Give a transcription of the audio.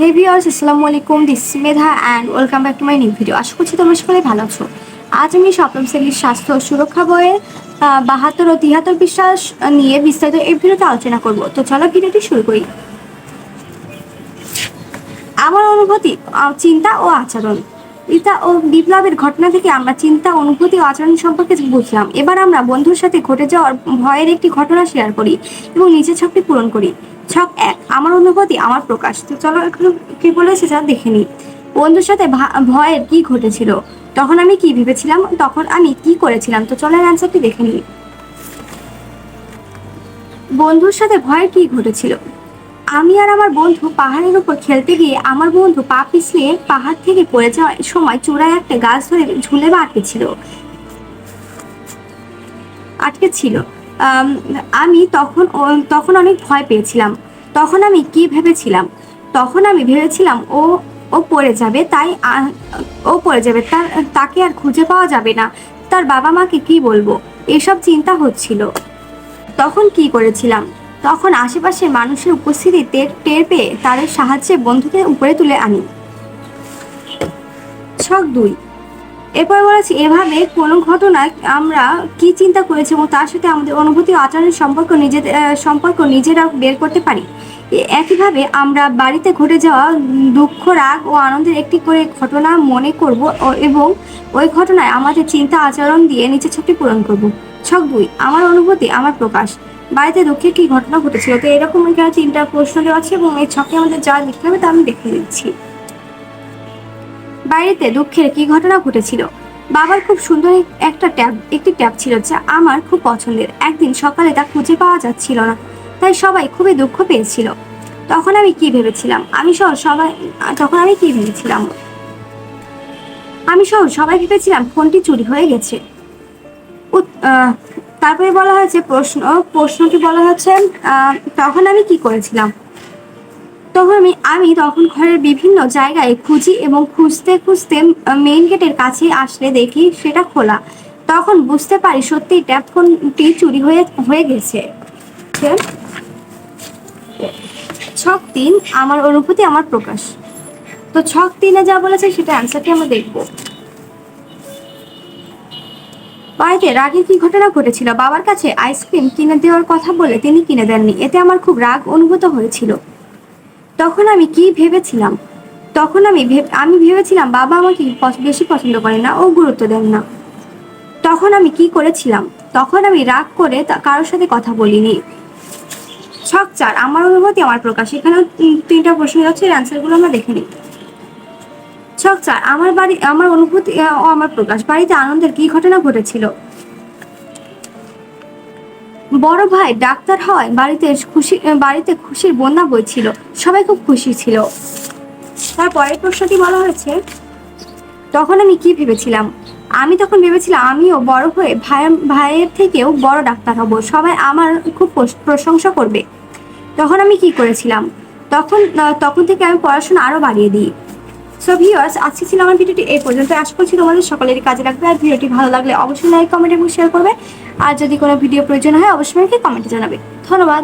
হে viewers আসসালামু আলাইকুম this Medha and welcome back to my new video আশা করছি তোমরা সকলে ভালো আছো। আজ আমি সপ্তম শ্রেণির স্বাস্থ্য সুরক্ষা বইয়ের বাহাত্তর ও তিয়াত্তর বিশ্বাস নিয়ে বিস্তারিত এই ভিডিওতে আলোচনা করব। তো চলো ভিডিওটি শুরু করি। আমার অনুভূতি চিন্তা ও আচরণ। ইতা ও বিপ্লবের ঘটনা থেকে আমরা চিন্তা, অনুভূতি ও আচরণ সম্পর্কে বুঝলাম। এবার আমরা বন্ধুর সাথে ঘটে যাওয়ার ভয়ের একটি ঘটনা শেয়ার করি এবং নিচের ছকটি পূরণ করি। ছক এক আমার অনুভূতি, আমার প্রকাশ। তো চলো এখন কি বলেছে যা দেখে নিই। বন্ধুর সাথে ভয়ের কি ঘটেছিল? তখন আমি কি ভেবেছিলাম? তখন আমি কি করেছিলাম? তো চলো অ্যান্সারটি দেখে নিই। বন্ধুর সাথে ভয়ের কি ঘটেছিল? আমি আর আমার বন্ধু পাহাড়ের উপর খেলতে গিয়ে আমার বন্ধু পা পিছলিয়ে পাহাড় থেকে পড়ে যাওয়ার সময় চূড়ায় একটা গাছ ধরে ঝুলে বা আটকে ছিল। আটকে ছিল। আম, তখন তখন অনেক ভয় পেয়েছিলাম। তখন আমি কি ভেবেছিলাম? তখন আমি ভেবেছিলাম ও ও পড়ে যাবে তাই ও পড়ে যাবে তার তাকে আর খুঁজে পাওয়া যাবে না। তার বাবা মাকে কি বলব? এসব চিন্তা হচ্ছিল। তখন কি করেছিলাম? তখন আশেপাশের মানুষের উপস্থিতি টের টের পেয়ে তাদের সাহায্যে বন্ধুকে উপরে তুলে আনি। ছক দুই। এরপর বলেছি এভাবে কোনো ঘটনায় আমরা কি চিন্তা করেছি এবং তার সাথে আমাদের অনুভূতি আচরণের সম্পর্ক নিজেদের সম্পর্ক নিজেরা বের করতে পারি? একইভাবে আমরা বাড়িতে ঘটে যাওয়া দুঃখ, রাগ ও আনন্দের একটি করে ঘটনা মনে করব এবং ওই ঘটনায় আমাদের চিন্তা, আচরণ দিয়ে নিচে ছকটি পূরণ করব। ছক দুই, আমার অনুভূতি, আমার প্রকাশ। বাড়িতে দুঃখের কি ঘটনা ঘটেছিল? তো এরকম এখানে তিনটা প্রশ্ন দেওয়া আছে এবং এই ছকে আমাদের যা লিখতে হবে তা আমি দেখে দিচ্ছি। বাড়িতে দুঃখের কি ঘটনা ঘটেছিল? বাবার খুব সুন্দর একটা ট্যাব, একটি ট্যাব ছিল যা আমার খুব পছন্দের। একদিন সকালে তা খুঁজে পাওয়া যাচ্ছিল না, তাই সবাই খুবই দুঃখ পেয়েছিল। তখন আমি কি ভেবেছিলাম? আমি সহ সবাই, তখন আমি কি ভেবেছিলাম? আমি সহ সবাই ভেবেছিলাম ফোনটি চুরি হয়ে গেছে। তারপরে বলা হয়েছে প্রশ্ন, প্রশ্নটি বলা হচ্ছে তখন আমি কি করেছিলাম? তখন আমি আমি তখন ঘরের বিভিন্ন জায়গায় খুঁজি এবং খুঁজতে খুঁজতে মেইন গেটের কাছে আসলে দেখি সেটা খোলা। তখন বুঝতে পারি সত্যি ট্যাপ ফোনটি চুরি হয়ে হয়ে গেছে। ছক তিন, আমার অনুভূতি আমার প্রকাশ। তো ছক তিনে যা বলেছে সেটা অ্যান্সারটি আমরা দেখব। বাড়িতে রাগের কি ঘটনা ঘটেছিল? বাবার কাছে আইসক্রিম কিনে দেওয়ার কথা বলে তিনি কিনে দেননি। এতে আমার খুব রাগ অনুভূত হয়েছিল। তখন আমি কি ভেবেছিলাম? তখন আমি আমি ভেবেছিলাম বাবা আমাকে বেশি পছন্দ করে না, ও গুরুত্ব দেন না। তখন আমি কি করেছিলাম? তখন আমি রাগ করে কারোর সাথে কথা বলিনি। ছক চার, আমার অনুভূতি আমার প্রকাশ। এখানেও তিন- তিনটা প্রশ্ন যাচ্ছে, অ্যান্সারগুলো আমরা দেখে নিই। ছক চার, আমার বাড়ি, আমার অনুভূতি, ও আমার প্রকাশ। বাড়িতে আনন্দের কি ঘটনা ঘটেছিল? বড় ভাই ডাক্তার হওয়ায় বাড়িতে খুশি বাড়িতে খুশির বন্যা বইছিল। সবাই খুব খুশি ছিল। তার পরের প্রশ্নটি বলা হয়েছে, তখন আমি কি ভেবেছিলাম? আমি তখন ভেবেছিলাম, আমিও বড় হয়ে ভাই, ভাইয়ের থেকেও বড় ডাক্তার হব। সবাই আমার খুব প্রশংসা করবে। তখন আমি কি করেছিলাম? তখন তখন থেকে আমি পড়াশোনা আরও বাড়িয়ে দিই। সো ভিওয়ার্স আজকে ছিল আমার ভিডিওটি এই পর্যন্ত। আশা করছি তোমাদের সকলেরই কাজে লাগবে। আর ভিডিওটি ভালো লাগলে অবশ্যই লাইক কমেন্ট এবং শেয়ার করবে। আর যদি কোনো ভিডিও প্রয়োজন হয়, অবশ্যই আমাকে কমেন্টে জানাবে। ধন্যবাদ।